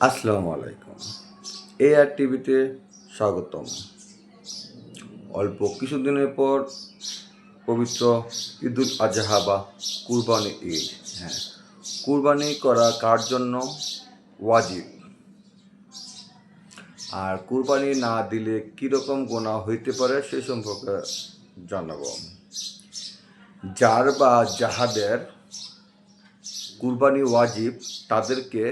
আসসালামু আলাইকুম। এ আর টিভিতে স্বাগতম। অল্প কিছুদিনের পর পবিত্র ঈদুল আজহা বা কুরবানি ঈদ। হ্যাঁ কুরবানি করা কার জন্য ওয়াজিব? আর কুরবানি না দিলে কীরকম গোনা হইতে পারে সে সম্পর্কে জানাব। যার বা যাহাদের কুরবানি ওয়াজিব তাদেরকে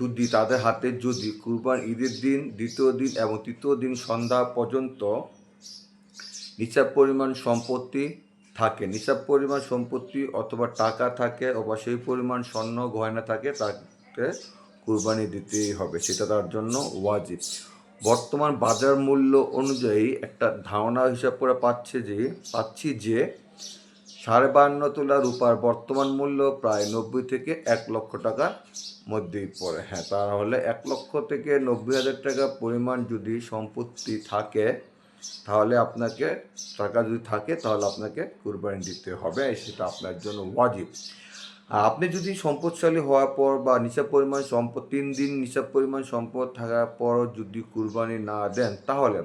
যদি, তাদের হাতে যদি কুরবান ঈদের দিন, দ্বিতীয় দিন এবং তৃতীয় দিন সন্ধ্যা পর্যন্ত নিসাব পরিমাণ সম্পত্তি থাকে। নিসাব পরিমাণ সম্পত্তি অথবা টাকা থাকে অথবা সেই পরিমাণ স্বর্ণ, গয়না থাকে, তাকে কুরবানি দিতেই হবে। সেটা তার জন্য ওয়াজিব। বর্তমান বাজার মূল্য অনুযায়ী একটা ধারণা হিসাব করে পাচ্ছে যে, পাচ্ছি যে সাড়ে বান্ন তোলা রূপার বর্তমান মূল্য প্রায় নব্বই থেকে এক লক্ষ টাকার মধ্যেই পড়ে। হ্যাঁ তাহলে এক লক্ষ থেকে নব্বই হাজার টাকা পরিমাণ যদি সম্পত্তি থাকে, তাহলে আপনাকে টাকা যদি থাকে, তাহলে আপনাকে কুরবানি দিতে হবে। সেটা আপনার জন্য ওয়াজিব। আপনি যদি সম্পদশালী হওয়ার পর বা নিসাব পরিমাণ সম্পদ, তিন দিন নিসাব পরিমাণ সম্পদ থাকার পরও যদি কুরবানি না দেন, তাহলে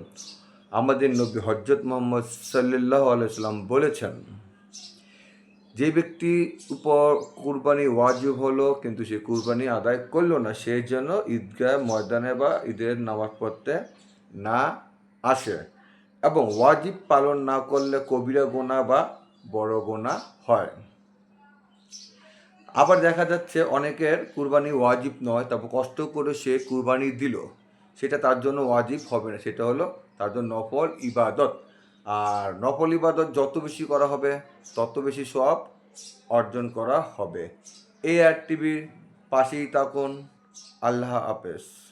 আমাদের নবী হজরত মোহাম্মদ সাল্লাহ আলাইসাল্লাম বলেছেন যে ব্যক্তি উপর কুরবানি ওয়াজিব হলো, কিন্তু সে কুরবানি আদায় করল না, সে যেন ঈদগাহ ময়দানে বা ঈদের নামাজ পড়তে না আসে এবং ওয়াজিব পালন না করলে কবিরা গোনা বা বড় গোনা হয়। আবার দেখা যাচ্ছে অনেকের কুরবানি ওয়াজিব নয়, তারপর কষ্ট করে সে কুরবানি দিল। সেটা তার জন্য ওয়াজিব হবে না, সেটা হলো তার জন্য নফল ইবাদত। আর নকল ইবাদত যত বেশি করা হবে, তত বেশি সব অর্জন করা হবে। এই আর টিভির পাশেই থাকুন। আল্লাহ হাফেজ।